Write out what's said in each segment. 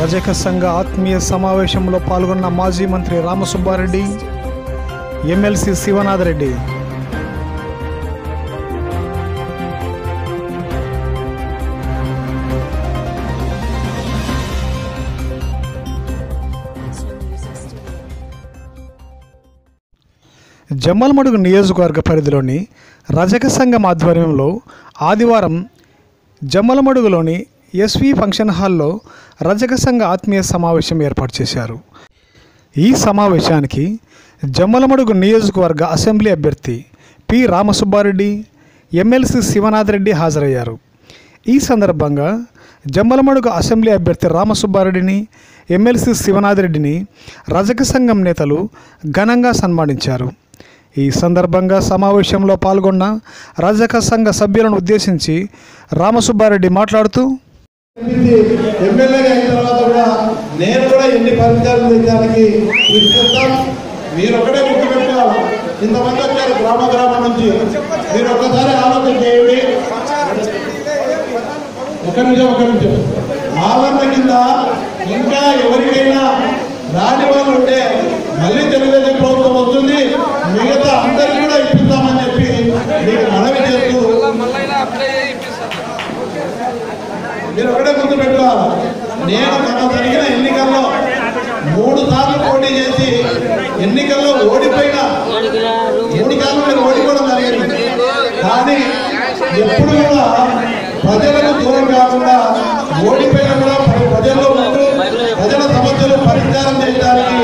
రజక సంఘ ఆత్మీయ సమావేశంలో పాల్గొన్న మాజీ మంత్రి రామసుబ్బారెడ్డి ఎమ్మెల్సీ శివనాథ్ రెడ్డి. జమ్మలమడుగు నియోజకవర్గ పరిధిలోని రజక సంఘం ఆధ్వర్యంలో ఆదివారం జమ్మలమడుగులోని ఎస్వి ఫంక్షన్ హాల్లో రజక సంఘ ఆత్మీయ సమావేశం ఏర్పాటు చేశారు. ఈ సమావేశానికి జమ్మలమడుగు నియోజకవర్గ అసెంబ్లీ అభ్యర్థి పి. రామసుబ్బారెడ్డి ఎమ్మెల్సీ శివనాథ్ రెడ్డి హాజరయ్యారు. ఈ సందర్భంగా జమ్మలమడుగు అసెంబ్లీ అభ్యర్థి రామసుబ్బారెడ్డిని ఎమ్మెల్సీ శివనాథ్ రెడ్డిని రజక సంఘం నేతలు ఘనంగా సన్మానించారు. ఈ సందర్భంగా సమావేశంలో పాల్గొన్న రజక సంఘ సభ్యులను ఉద్దేశించి రామసుబ్బారెడ్డి మాట్లాడుతూ ఎమ్మెల్యేగా అయిన తర్వాత కూడా నేను కూడా ఎన్ని పరిష్కారం తెచ్చడానికి కృషి చేస్తాను. మీరు ఒకటే గుర్తుపెట్టుకోవాలి ఇంతమంది వచ్చారు గ్రామ గ్రామం నుంచి. మీరు ఒక్కసారి ఆలోచన చేయండి. ఒక నిమిషం ఒక నిమిషం. ఆలంద కింద ఇంకా ఎవరికైనా రాని మీరు గుర్తు పెట్టుకోవాలి నేను మొన్న జరిగిన ఎన్నికల్లో మూడు సార్లు పోటీ చేసి ఎన్నికల్లో ఓడిపోయినా ఎన్నికల్లో నేను ఓడిపోవడం జరిగింది. కానీ ఎప్పుడు కూడా ప్రజలకు దూరం కాకుండా ఓడిపోయినా కూడా ప్రజల్లో ముందు ప్రజల సమస్యలు పరిష్కారం చేయడానికి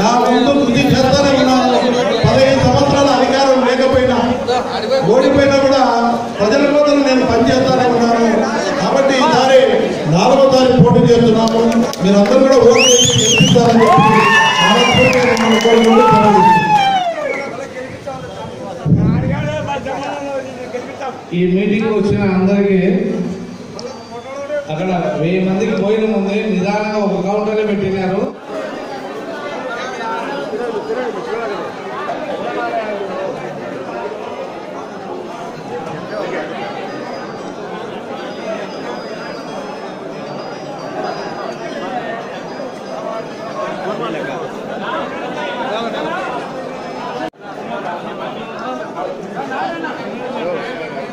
నా ముందు కృషి చేస్తానే ఉన్నాను. పదిహేను సంవత్సరాల అధికారం లేకపోయినా ఓడిపోయినా కూడా ప్రజల కోసం నేను పనిచేస్తానే ఉన్నాను. నాలుగో తారీఖు పోటీ చేస్తున్నాము. మీరందరూ కూడా ఓటు చేసి గెలిపిస్తారని చెప్పి ఈ మీటింగ్ వచ్చిన అందరికి అక్కడ వెయ్యి మందికి పోయిన ముందే నిదానంగా ఒక కౌంటర్లో పెట్టినారు.